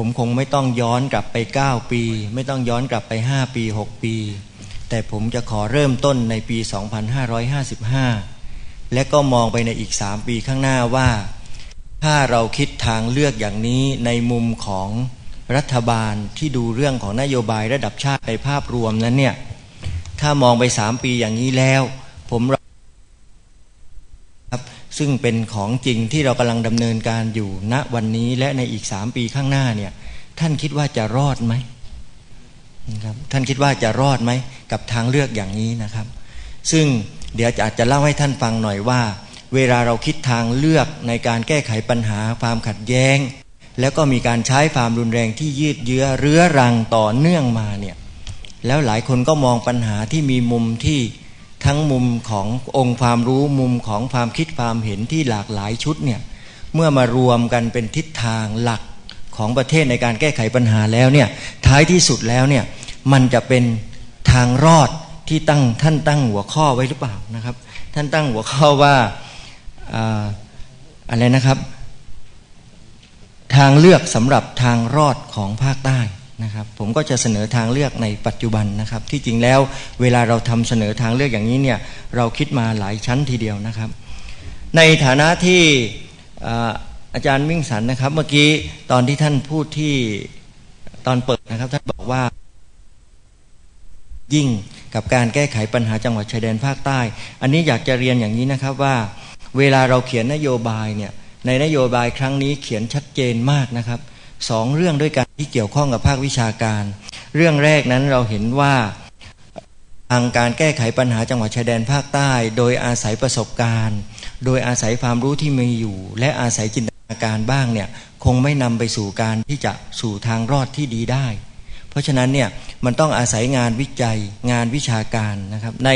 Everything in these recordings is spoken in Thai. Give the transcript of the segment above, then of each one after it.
ผมคงไม่ต้องย้อนกลับไป 9 ปี ไม่ต้องย้อนกลับไป 5 ปี 6 ปี แต่ผมจะขอเริ่มต้นในปี 2555 และก็มองไปในอีก 3 ปีข้างหน้าว่า ถ้าเราคิดทางเลือกอย่างนี้ในมุมของรัฐบาลที่ดูเรื่องของนโยบายระดับชาติในภาพรวมนั้นเนี่ย ถ้ามองไป 3 ปีอย่างนี้แล้ว ผมรับ ซึ่งเป็นของจริงที่เรากำลังดำเนินการอยู่ณวันนี้และในอีก3ปีข้างหน้าเนี่ย ท่านคิดว่าจะรอดไหมนะครับท่านคิดว่าจะรอดไหมกับทางเลือกอย่างนี้นะครับ ซึ่งเดี๋ยวอาจจะเล่าให้ท่านฟังหน่อยว่า เวลาเราคิดทางเลือกในการแก้ไขปัญหาความขัดแย้ง แล้วก็มีการใช้ความรุนแรงที่ยืดเยื้อเรื้อรังต่อเนื่องมาเนี่ยแล้วหลายคนก็มองปัญหาที่มีมุมที่ ทั้งมุมขององค์ความรู้มุมของความคิดความเห็นที่หลากหลายชุดเนี่ยเมื่อมารวมกันเป็นทิศทางหลักของประเทศในการแก้ไขปัญหาแล้วเนี่ยท้ายที่สุดแล้วเนี่ยมันจะเป็นทางรอดที่ตั้งท่านตั้งหัวข้อไว้หรือเปล่านะครับ ท่านตั้งหัวข้อว่าอะไรนะครับ ทางเลือกสำหรับทางรอดของภาคใต้ นะครับผมก็จะเสนอทางเลือกในปัจจุบันนะครับ ที่จริงแล้วเวลาเราทำเสนอทางเลือกอย่างนี้เนี่ยเราคิดมาหลายชั้นทีเดียวนะครับ ในฐานะที่อาจารย์มิ่งสันนะครับ เมื่อกี้ตอนที่ท่านพูดที่ตอนเปิดนะครับ ท่านบอกว่ายิ่งกับการแก้ไขปัญหาจังหวัดชายแดนภาคใต้ อันนี้อยากจะเรียนอย่างนี้นะครับว่า เวลาเราเขียนนโยบายเนี่ยในนโยบายครั้งนี้เขียนชัดเจนมากนะครับ สองเรื่องด้วยกันที่เกี่ยวข้องกับภาควิชาการ เรื่องแรกนั้นเราเห็นว่าทางการแก้ไขปัญหาจังหวัดชายแดนภาคใต้ โดยอาศัยประสบการณ์ โดยอาศัยความรู้ที่มีอยู่ และอาศัยจินตนาการบ้างเนี่ยคงไม่นำไปสู่การที่จะสู่ทางรอดที่ดีได้ เพราะฉะนั้นเนี่ยมันต้องอาศัยงานวิจัยงานวิชาการนะครับ ใน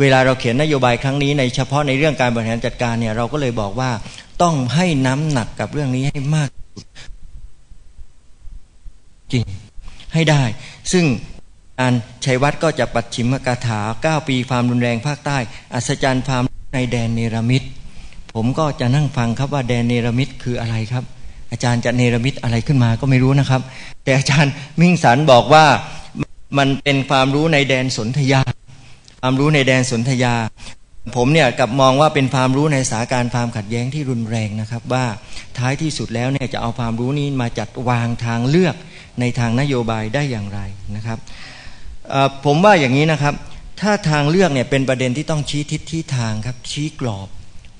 เวลาเราเขียนนโยบายครั้งนี้ในเฉพาะในเรื่องการบริหารจัดการเนี่ยเราก็เลยบอกว่าต้องให้น้ำหนักกับเรื่องนี้ให้มาก จริงให้ได้ ซึ่งการชัยวัดก็จะปัดฉิมกาถา 9 ปีความรุนแรงภาคใต้ อัศจรรย์ความในแดนเนรมิตผมก็จะนั่งฟังครับว่าแดนเนรมิตคืออะไรครับ อาจารย์จะเนรมิตอะไรขึ้นมาก็ไม่รู้นะครับ แต่อาจารย์มิ่งสันบอกว่ามันเป็นความรู้ในแดนสนธยา ความรู้ในแดนสนธยา ผมเนี่ยกับมองว่าเป็นความรู้ในสาการความขัดแย้งที่รุนแรงนะครับ ว่าท้ายที่สุดแล้วเนี่ยจะเอาความรู้นี้มาจัดวางทางเลือก ในทางนโยบายได้อย่างไรนะครับผมว่าอย่างนี้นะครับ ถ้าทางเลือกเนี่ยเป็นประเด็นที่ต้องชี้ทิศที่ทางครับชี้กรอบ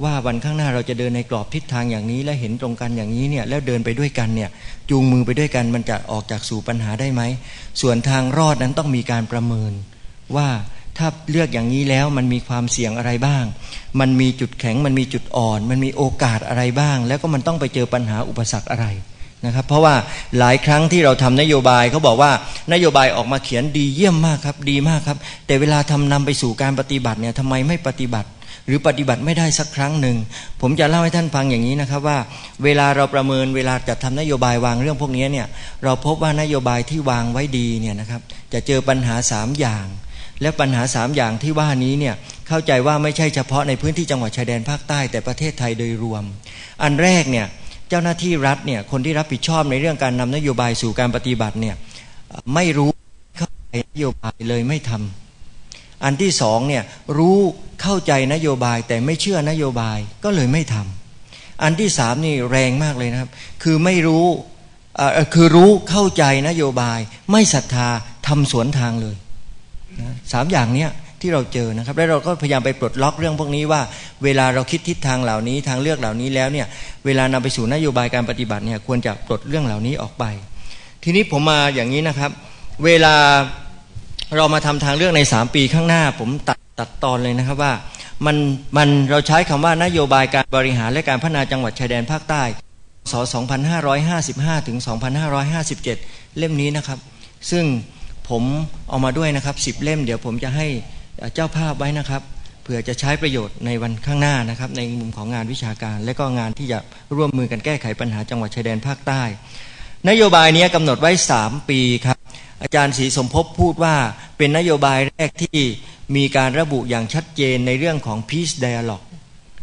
ว่าวันข้างหน้าเราจะเดินในกรอบทิศทางอย่างนี้ และเห็นตรงกันอย่างนี้เนี่ยแล้วเดินไปด้วยกันเนี่ยจูงมือไปด้วยกันมันจะออกจากสู่ปัญหาได้ไหม ส่วนทางรอดนั้นต้องมีการประเมิน ว่าถ้าเลือกอย่างนี้แล้วมันมีความเสี่ยงอะไรบ้าง มันมีจุดแข็งมันมีจุดอ่อน มันมีโอกาสอะไรบ้าง แล้วก็มันต้องไปเจอปัญหาอุปสรรคอะไร นะครับ เพราะว่าหลายครั้งที่เราทำนโยบายเขาบอกว่านโยบายออกมาเขียนดีเยี่ยมมากครับ ดีมากครับ แต่เวลาทำนำไปสู่การปฏิบัติเนี่ยทำไมไม่ปฏิบัติ หรือปฏิบัติไม่ได้สักครั้งหนึ่ง ผมจะเล่าให้ท่านฟังอย่างนี้นะครับว่า เวลาเราประเมินเวลาจะทำนโยบายวางเรื่องพวกนี้เนี่ยเราพบว่านโยบายที่วางไว้ดีเนี่ยนะครับ จะเจอปัญหา 3 อย่าง และปัญหา 3 อย่างที่ว่านี้เนี่ยเข้าใจว่าไม่ใช่เฉพาะในพื้นที่จังหวัดชายแดนภาคใต้แต่ประเทศไทยโดยรวม อันแรกเนี่ย จ้าหน้าที่รัฐเนี่ยคนที่รับผิดชอบในเรื่องการนำนโยบายสู่การปฏิบัติเนี่ยไม่รู้เข้าใจนโยบายเลยไม่ทำอันที่สองเนี่ยรู้เข้าใจนโยบายแต่ไม่เชื่อนโยบายก็เลยไม่ทำอันที่สามนี่แรงมากเลยนะครับ คือไม่รู้คือรู้เข้าใจนโยบาย ไม่ศรัทธาทำสวนทางเลยสามอย่างเนี้ย ที่เราเจอนะครับแล้วเราก็พยายามไปปลดล็อกเรื่องพวกนี้ว่า เวลาเราคิดทิศทางเหล่านี้ทางเลือกเหล่านี้แล้วเนี่ยเวลานำไปสู่นโยบายการปฏิบัติเนี่ยควรจะปลดเรื่องเหล่านี้ออกไป ทีนี้ผมมาอย่างนี้นะครับ เวลาเรามาทำทางเลือกใน 3 ปีข้างหน้า ผมตัดตัดตอนเลยนะครับว่ามันมันเราใช้คำว่านโยบายการบริหารและการพัฒนาจังหวัดชายแดนภาคใต้ศ2555 ถึง 2557 เล่มนี้นะครับ ซึ่งผมเอามาด้วยนะครับ 10 เล่ม เดี๋ยวผมจะให้ เจ้าภาพไว้นะครับเผื่อจะใช้ประโยชน์ในวันข้างหน้านะครับ ในมุมของงานวิชาการ และก็งานที่จะร่วมมือกันแก้ไขปัญหาจังหวัดชายแดนภาคใต้ นโยบายนี้กำหนดไว้ 3 ปีครับ อาจารย์ศรีสมภพพูดว่าเป็นนโยบายแรกที่มีการระบุอย่างชัดเจนในเรื่องของ peace dialogue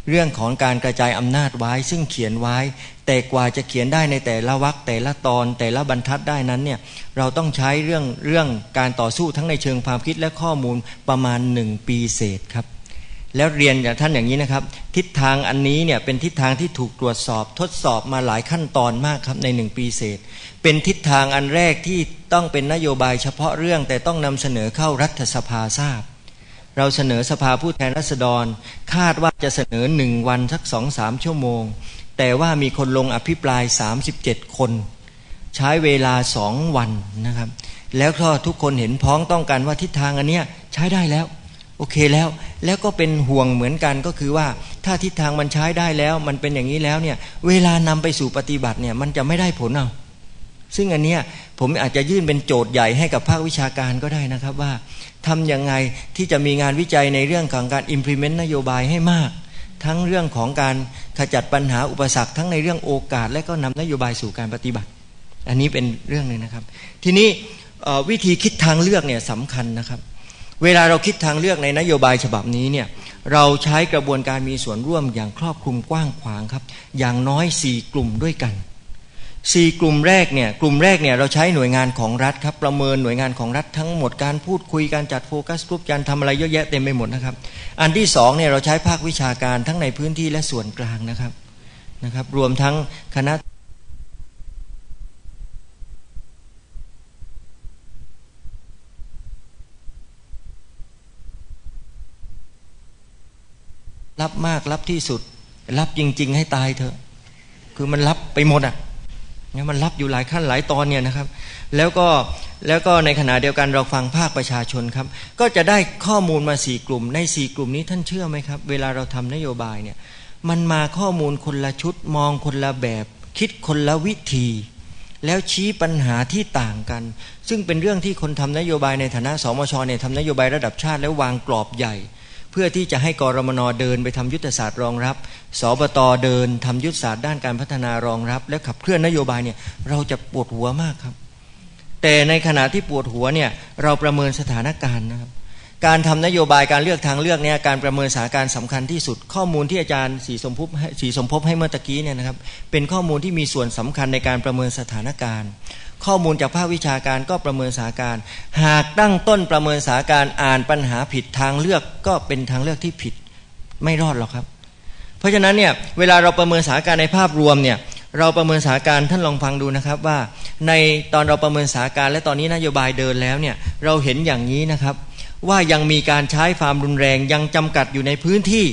เรื่องของการกระจายอำนาจไว้ ซึ่งเขียนไว้ แต่กว่าจะเขียนได้ในแต่ละวรรคแต่ละตอนแต่ละบรรทัดได้นั้นเนี่ยเราต้องใช้เรื่องเรื่องการต่อสู้ทั้งในเชิงความคิดและข้อมูลประมาณหนึ่งปีเศษครับ แล้วเรียนจากท่านอย่างนี้นะครับ ทิศทางอันนี้เนี่ยเป็นทิศทางที่ถูกตรวจสอบทดสอบมาหลายขั้นตอนมากครับในหนึ่งปีเศษ เป็นทิศทางอันแรกที่ต้องเป็นนโยบายเฉพาะเรื่องแต่ต้องนำเสนอเข้ารัฐสภาทราบ เราเสนอสภาผู้แทนราษฎร คาดว่าจะเสนอหนึ่งวันสักสองสามชั่วโมง แต่ว่ามีคนลงอภิปราย 37 คน ใช้เวลาสองวันนะครับ แล้วก็ทุกคนเห็นพ้องต้องกันว่าทิศทางอันเนี้ยใช้ได้แล้ว โอเคแล้วแล้วก็เป็นห่วงเหมือนกันก็คือว่า ถ้าทิศทางมันใช้ได้แล้ว มันเป็นอย่างนี้แล้วเนี่ยเวลานำไปสู่ปฏิบัติเนี่ยมันจะไม่ได้ผลเอา ซึ่งอันเนี้ยผมอาจจะยื่นเป็นโจทย์ใหญ่ให้กับภาควิชาการก็ได้นะครับว่าทำยังไงที่จะมีงานวิจัยในเรื่องของการ implement นโยบายให้มาก ทั้งเรื่องของการขจัดปัญหาอุปสรรค ทั้งในเรื่องโอกาส และก็นำนโยบายสู่การปฏิบัติ อันนี้เป็นเรื่องหนึ่งนะครับ ทีนี้วิธีคิดทางเลือกเนี่ยสำคัญนะครับ เวลาเราคิดทางเลือกในนโยบายฉบับนี้เนี่ยเราใช้กระบวนการมีส่วนร่วมอย่างครอบคลุมกว้างขวางครับ อย่างน้อย 4 กลุ่มด้วยกัน สี่กลุ่มแรกเนี่ยกลุ่มแรกเนี่ยเราใช้หน่วยงานของรัฐครับประเมินหน่วยงานของรัฐทั้งหมดการพูดคุยการจัดโฟกัสกลุ่มการทำอะไรเยอะแยะเต็มไปหมดนะครับ อันที่สองเนี่ยเราใช้ภาควิชาการทั้งในพื้นที่และส่วนกลางนะครับนะครับ รวมทั้งคณะรับมากรับที่สุด รับจริง ๆ ให้ตายเถอะ คือมันรับไปหมดอะ เนี่ยมันรับอยู่หลายขั้นหลายตอนเนี่ยนะครับ แล้วก็แล้วก็ในขณะเดียวกันเราฟังภาคประชาชนครับ ก็จะได้ข้อมูลมาสี่กลุ่มในสี่กลุ่มนี้ท่านเชื่อไหมครับ เวลาเราทำนโยบายเนี่ยมันมาข้อมูลคนละชุดมองคนละแบบ คิดคนละวิธี แล้วชี้ปัญหาที่ต่างกัน ซึ่งเป็นเรื่องที่คนทำนโยบายในฐานะสมชเนี่ยทำนโยบายระดับชาติแล้ววางกรอบใหญ่ เพื่อที่จะให้กรมนเดินไปทำยุทธศาสตร์รองรับ สบตเดินทำยุทธศาสตร์ด้านการพัฒนารองรับ และขับเคลื่อนนโยบายเนี่ยเราจะปวดหัวมากครับ แต่ในขณะที่ปวดหัวเนี่ยเราประเมินสถานการณ์นะครับ การทำนโยบายการเลือกทางเลือกเนี่ยการประเมินสถานการณ์สำคัญที่สุด ข้อมูลที่อาจารย์สีสมภพสีสมภพให้เมื่อตะกี้เนี่ยนะครับ เป็นข้อมูลที่มีส่วนสำคัญในการประเมินสถานการณ์ ข้อมูลจากภาควิชาการก็ประเมินสาการ หากตั้งต้นประเมินสาการอ่านปัญหาผิดทางเลือกก็เป็นทางเลือกที่ผิดไม่รอดหรอกครับ เพราะฉะนั้นเนี่ยเวลาเราประเมินสาการในภาพรวมเนี่ยเราประเมินสาการท่านลองฟังดูนะครับว่าในตอนเราประเมินสาการและตอนนี้นโยบายเดินแล้วเนี่ยเราเห็นอย่างนี้นะครับ ว่ายังมีการใช้ความรุนแรงยังจำกัดอยู่ในพื้นที่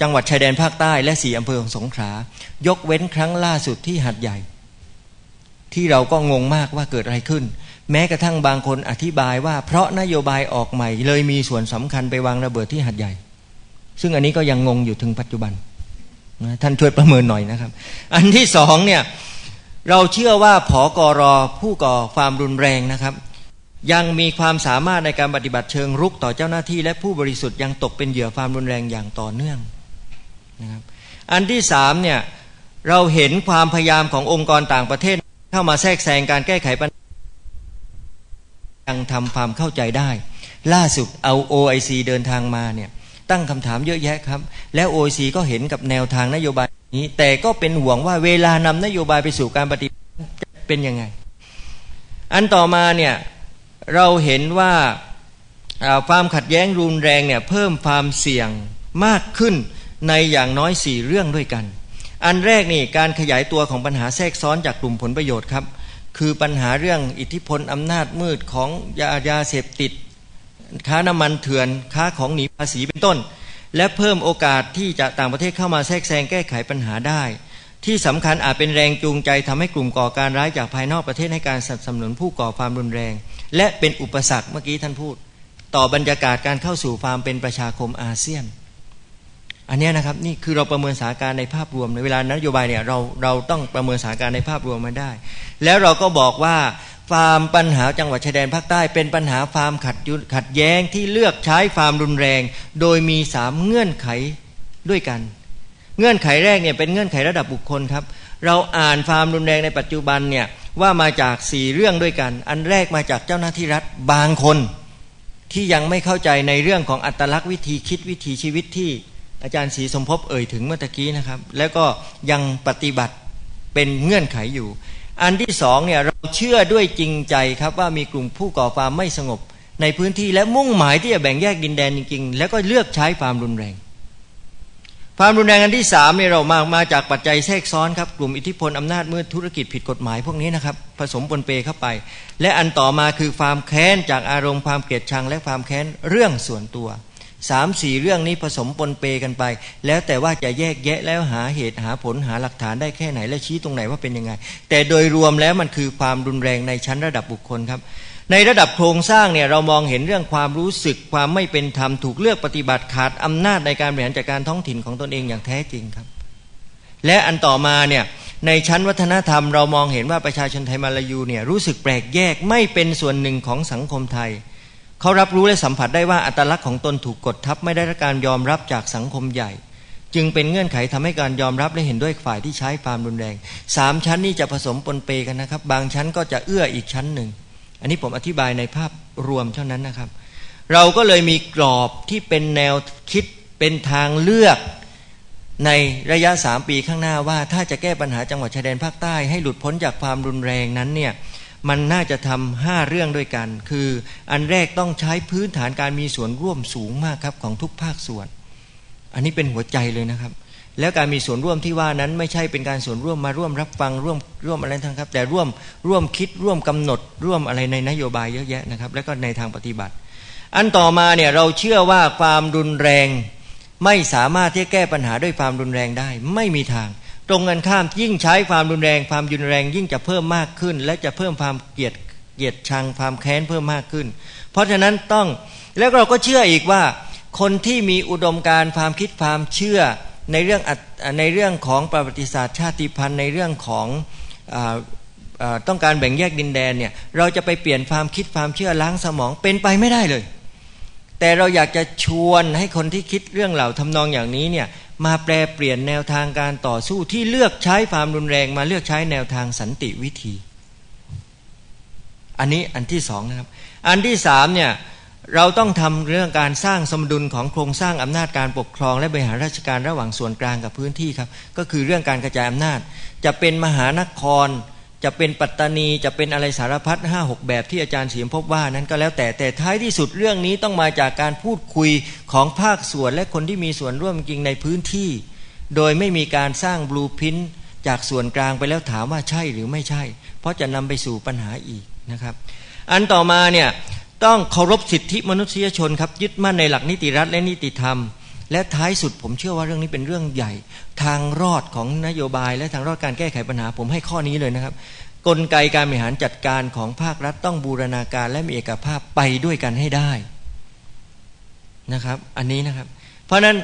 จังหวัดชายแดนภาคใต้และสีอำเภอของสงขลายกเว้นครั้งล่าสุดที่หัดใหญ่ ที่เราก็งงมากว่าเกิดอะไรขึ้น แม้กระทั่งบางคนอธิบายว่า เพราะนโยบายออกใหม่ เลยมีส่วนสำคัญไปวางระเบิดที่หัดใหญ่ ซึ่งอันนี้ก็ยังงงอยู่ถึงปัจจุบันท่านช่วยประเมินหน่อยนะครับ อันที่สองเนี่ยเราเชื่อว่าผอกรอผู้ก่อความรุนแรงนะครับ ยังมีความสามารถในการปฏิบัติเชิงรุกต่อเจ้าหน้าที่ และผู้บริสุทธิ์ยังตกเป็นเหยื่อความรุนแรงอย่างต่อเนื่องนะครับ อันที่สามเนี่ยเราเห็นความพยายามขององค์กรต่างประเทศ เข้ามาแทรกแซงการแก้ไขปัญหายังทำความเข้าใจได้ ล่าสุดเอา OIC เดินทางมาเนี่ยตั้งคำถามเยอะแยะครับ แล้ว OIC ก็เห็นกับแนวทางนโยบายนี้ แต่ก็เป็นห่วงว่าเวลานำนโยบายไปสู่การปฏิบัติจะเป็นยังไง อันต่อมาเนี่ยเราเห็นว่าความขัดแย้งรุนแรงเนี่ยเพิ่มความเสี่ยงมากขึ้นในอย่างน้อยสี่เรื่องด้วยกัน อันแรกนี่การขยายตัวของปัญหาแทรกซ้อนจากกลุ่มผลประโยชน์ครับ คือปัญหาเรื่องอิทธิพลอำนาจมืดของยายาเสพติด ค้าน้ำมันเถื่อนค้าของหนีภาษีเป็นต้น และเพิ่มโอกาสที่จะต่างประเทศเข้ามาแทรกแซงแก้ไขปัญหาได้ ที่สำคัญอาจเป็นแรงจูงใจทำให้กลุ่มก่อการร้ายจากภายนอกประเทศให้การสนับสนุนผู้ก่อความรุนแรง และเป็นอุปสรรคเมื่อกี้ท่านพูด ต่อบรรยากาศการเข้าสู่ความเป็นประชาคมอาเซียน อันนี้นะครับนี่คือเราประเมินสถานการณ์ในภาพรวมในเวลานโยบายเนี่ยเราเราต้องประเมินสถานการณ์ในภาพรวมมาได้ แล้วเราก็บอกว่าฟาร์มปัญหาจังหวัดชายแดนภาคใต้ เป็นปัญหาฟาร์มขัดยุขัดแย้งที่เลือกใช้ฟาร์มรุนแรง โดยมีสามเงื่อนไขด้วยกัน เงื่อนไขแรกเนี่ยเป็นเงื่อนไขระดับบุคคลครับ เราอ่านฟาร์มรุนแรงในปัจจุบันเนี่ยว่ามาจากสี่เรื่องด้วยกัน อันแรกมาจากเจ้าหน้าที่รัฐบางคน ที่ยังไม่เข้าใจในเรื่องของอัตลักษณ์วิธีคิดวิธีชีวิตที่ อาจารย์ศรีสมภพเอ่ยถึงเมื่อกี้นะครับ แล้วก็ยังปฏิบัติเป็นเงื่อนไขอยู่ อันที่สองเนี่ยเราเชื่อด้วยจริงใจครับว่ามีกลุ่มผู้ก่อความไม่สงบ ในพื้นที่และมุ่งหมายที่จะแบ่งแยกดินแดนจริงๆ แล้วก็เลือกใช้ความรุนแรง ความรุนแรงอันที่สามเนี่ยเรามามาจากปัจจัยแทรกซ้อนครับกลุ่มอิทธิพลอำนาจมืดธุรกิจผิดกฎหมายพวกนี้นะครับผสมปนเปเข้าไป และอันต่อมาคือความแค้นจากอารมณ์ความเกลียดชังและความแค้นเรื่องส่วนตัว สามสี่เรื่องนี้ผสมปนเปกันไป แล้วแต่ว่าจะแยกแยะแล้วหาเหตุหาผลหาหลักฐานได้แค่ไหน และชี้ตรงไหนว่าเป็นยังไง แต่โดยรวมแล้วมันคือความรุนแรงในชั้นระดับบุคคลครับ ในระดับโครงสร้างเนี่ยเรามองเห็นเรื่องความรู้สึกความไม่เป็นธรรมถูกเลือกปฏิบัติขาดอำนาจในการบริหารจัดการท้องถิ่นของตนเองอย่างแท้จริงครับ และอันต่อมาเนี่ยในชั้นวัฒนธรรมเรามองเห็นว่าประชาชนไทยมาลายูเนี่ยรู้สึกแปลกแยกไม่เป็นส่วนหนึ่งของสังคมไทย เขารับรู้และสัมผัสได้ว่าอัตลักษณ์ของตนถูกกดทับไม่ได้รับการยอมรับจากสังคมใหญ่ จึงเป็นเงื่อนไขทำให้การยอมรับและเห็นด้วยฝ่ายที่ใช้ความรุนแรงสามชั้นนี้จะผสมปนเปกันนะครับ บางชั้นก็จะเอื้ออีกชั้นหนึ่ง อันนี้ผมอธิบายในภาพรวมเท่านั้นนะครับ เราก็เลยมีกรอบที่เป็นแนวคิดเป็นทางเลือกในระยะสามปีข้างหน้าว่า ถ้าจะแก้ปัญหาจังหวัดชายแดนภาคใต้ให้หลุดพ้นจากความรุนแรงนั้นเนี่ย มันน่าจะทำห้าเรื่องด้วยกัน คืออันแรกต้องใช้พื้นฐานการมีส่วนร่วมสูงมากครับของทุกภาคส่วน อันนี้เป็นหัวใจเลยนะครับ แล้วการมีส่วนร่วมที่ว่านั้นไม่ใช่เป็นการส่วนร่วมมาร่วมรับฟังร่วมร่วมอะไรทั้งครับ แต่ร่วมร่วมคิดร่วมกำหนด ร่วมอะไรในนโยบายเยอะแยะนะครับ แล้วก็ในทางปฏิบัติ อันต่อมาเนี่ยเราเชื่อว่าความรุนแรง ไม่สามารถที่จะแก้ปัญหาด้วยความรุนแรงได้ ไม่มีทาง ตรงกันข้ามยิ่งใช้ความรุนแรงความรุนแรง ยิ่งจะเพิ่มมากขึ้น และจะเพิ่มความเกลียดเกลียดชังความแค้นเพิ่มมากขึ้น เพราะฉะนั้นต้องแล้วเราก็เชื่ออีกว่า คนที่มีอุดมการความคิดความเชื่อในเรื่องในเรื่องของประวัติศาสตร์ชาติพันธุ์ในเรื่องของอต้องการแบ่งแยกดินแดนเนี่ยเราจะไปเปลี่ยนความคิดความเชื่อล้างสมองเป็นไปไม่ได้เลย แต่เราอยากจะชวนให้คนที่คิดเรื่องเหล่าทำนองอย่างนี้เนี่ย มาแปลเปลี่ยนแนวทางการต่อสู้ที่เลือกใช้ความรุนแรงมาเลือกใช้แนวทางสันติวิธี อันนี้อันที่สองนะครับ อันที่สามเนี่ยเราต้องทำเรื่องการสร้างสมดุลของโครงสร้างอำนาจการปกครอง และบริหารราชการระหว่างส่วนกลางกับพื้นที่ครับ ก็คือเรื่องการกระจายอำนาจ จะเป็นมหานคร จะเป็นปัตตานีจะเป็นอะไรสารพัดห้าหกแบบที่อาจารย์เสียมพบว่านั้นก็แล้วแต่แต่ท้ายที่สุดเรื่องนี้ต้องมาจากการพูดคุยของภาคส่วนและคนที่มีส่วนร่วมจริงในพื้นที่ โดยไม่มีการสร้างบลูพินจากส่วนกลางไปแล้วถามว่าใช่หรือไม่ใช่ เพราะจะนำไปสู่ปัญหาอีกนะครับ อันต่อมาเนี่ยต้องเคารพสิทธิมนุษยชนครับยึดมั่นในหลักนิติรัฐและนิติธรรม และท้ายสุดผมเชื่อว่าเรื่องนี้เป็นเรื่องใหญ่ ทางรอดของนโยบาย และทางรอดการแก้ไขปัญหา ผมให้ข้อนี้เลยนะครับ กลไกการบริหารจัดการของภาครัฐต้องบูรณาการและมีเอกภาพไปด้วยกันให้ได้นะครับ อันนี้นะครับ เพราะนั้น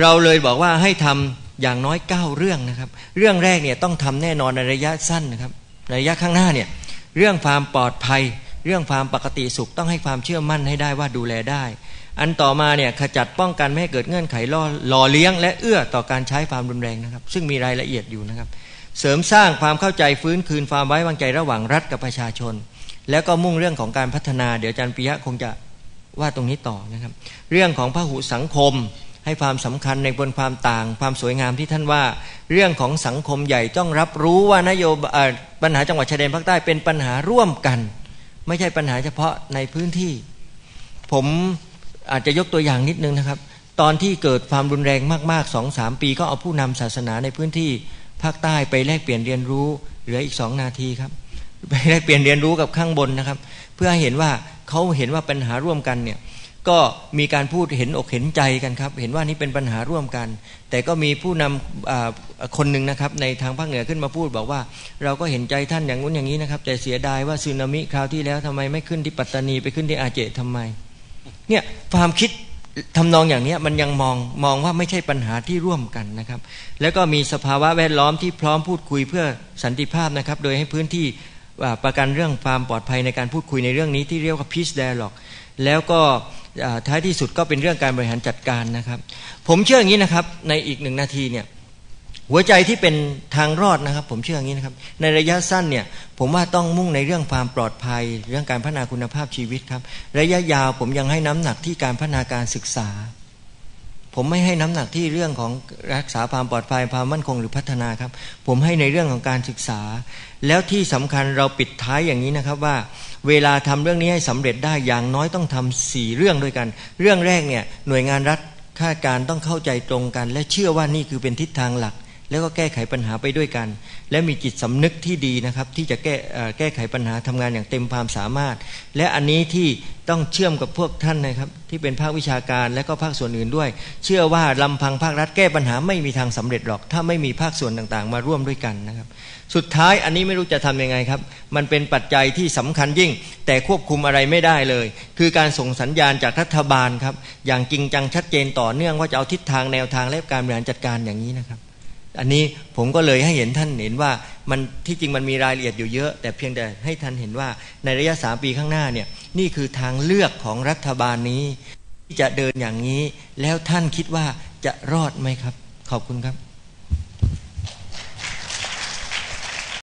เราเลยบอกว่าให้ทำอย่างน้อย 9 เรื่องนะครับ เรื่องแรกเนี่ยต้องทำแน่นอนในระยะสั้นนะครับในระยะข้างหน้าเนี่ยเรื่องความปลอดภัย เรื่องความปกติสุขต้องให้ความเชื่อมั่นให้ได้ว่าดูแลได้ อันต่อมาเนี่ยขจัดป้องกันไม่ให้เกิดเงื่อนไขล่อหล่อเลี้ยง และเอื้อต่อการใช้ความรุนแรงนะครับ ซึ่งมีรายละเอียดอยู่นะครับ เสริมสร้างความเข้าใจฟื้นคืนความไว้วางใจระหว่างรัฐกับประชาชน แล้วก็มุ่งเรื่องของการพัฒนาเดี๋ยวอาจารย์ปิยะคงจะว่าตรงนี้ต่อนะครับ เรื่องของพหุสังคมให้ความสำคัญในบนความต่าง ความสวยงามที่ท่านว่า เรื่องของสังคมใหญ่ต้องรับรู้ว่านโยบายปัญหาจังหวัดชายแดนภาคใต้เป็นปัญหาร่วมกัน ไม่ใช่ปัญหาเฉพาะในพื้นที่ ผม อาจจะยกตัวอย่างนิดนึงนะครับ ตอนที่เกิดความรุนแรงมากๆสองสามปี ก็เอาผู้นำศาสนาในพื้นที่ภาคใต้ไปแลกเปลี่ยนเรียนรู้เหลืออีกสองนาทีครับไปแลกเปลี่ยนเรียนรู้กับข้างบนนะครับ เพื่อให้เห็นว่าเขาเห็นว่าปัญหาร่วมกันเนี่ยก็มีการพูดเห็นอกเห็นใจกันครับ เห็นว่านี่เป็นปัญหาร่วมกัน แต่ก็มีผู้นำคนหนึ่งนะครับ ในทางภาคเหนือขึ้นมาพูดบอกว่า เราก็เห็นใจท่านอย่างนู้นอย่างนี้นะครับ แต่เสียดายว่าสึนามิคราวที่แล้วทำไมไม่ขึ้นที่ปัตตานีไปขึ้นที่อาเจทำไม เนี่ยความคิดทำนองอย่างนี้มันยังมองมองว่าไม่ใช่ปัญหาที่ร่วมกันนะครับ แล้วก็มีสภาวะแวดล้อมที่พร้อมพูดคุยเพื่อสันติภาพนะครับ โดยให้พื้นที่ประกันเรื่องความปลอดภัยในการพูดคุยในเรื่องนี้ที่เรียกว่า peace dialogue แล้วก็ท้ายที่สุดก็เป็นเรื่องการบริหารจัดการนะครับ ผมเชื่ออย่างนี้นะครับในอีกหนึ่งนาทีเนี่ย หัวใจที่เป็นทางรอดนะครับ ผมเชื่ออย่างนี้นะครับ ในระยะสั้นเนี่ย ผมว่าต้องมุ่งในเรื่องความปลอดภัย เรื่องการพัฒนาคุณภาพชีวิตครับ ระยะยาวผมยังให้น้ำหนักที่การพัฒนาการศึกษา ผมไม่ให้น้ำหนักที่เรื่องของรักษาความปลอดภัยความมั่นคงหรือพัฒนาครับ ผมให้ในเรื่องของการศึกษา แล้วที่สำคัญเราปิดท้ายอย่างนี้นะครับว่า เวลาทำเรื่องนี้ให้สำเร็จได้อย่างน้อยต้องทำสี่เรื่องด้วยกัน เรื่องแรกเนี่ยหน่วยงานรัฐข้าราชการต้องเข้าใจตรงกัน และเชื่อว่านี่คือเป็นทิศทางหลัก แล้วก็แก้ไขปัญหาไปด้วยกัน และมีจิตสำนึกที่ดีนะครับ ที่จะแก้แก้ไขปัญหาทำงานอย่างเต็มความสามารถ และอันนี้ที่ต้องเชื่อมกับพวกท่านนะครับที่เป็นภาควิชาการและก็ภาคส่วนอื่นด้วย เชื่อว่าลำพังภาครัฐแก้ปัญหาไม่มีทางสำเร็จหรอก ถ้าไม่มีภาคส่วนต่างๆ มาร่วมด้วยกันนะครับ สุดท้ายอันนี้ไม่รู้จะทำยังไงครับ มันเป็นปัจจัยที่สำคัญยิ่ง แต่ควบคุมอะไรไม่ได้เลย คือการส่งสัญญาณจากรัฐบาลครับอย่างจริงจังชัดเจนต่อเนื่องว่าจะเอาทิศทางแนวทางและการบริหารจัดการอย่างนี้นะครับ อันนี้ผมก็เลยให้เห็นท่านเห็นว่ามันที่จริงมันมีรายละเอียดอยู่เยอะ แต่เพียงแต่ให้ท่านเห็นว่าในระยะสามปีข้างหน้าเนี่ยนี่คือทางเลือกของรัฐบาลนี้ ที่จะเดินอย่างนี้ แล้วท่านคิดว่าจะรอดไหมครับ ขอบคุณครับ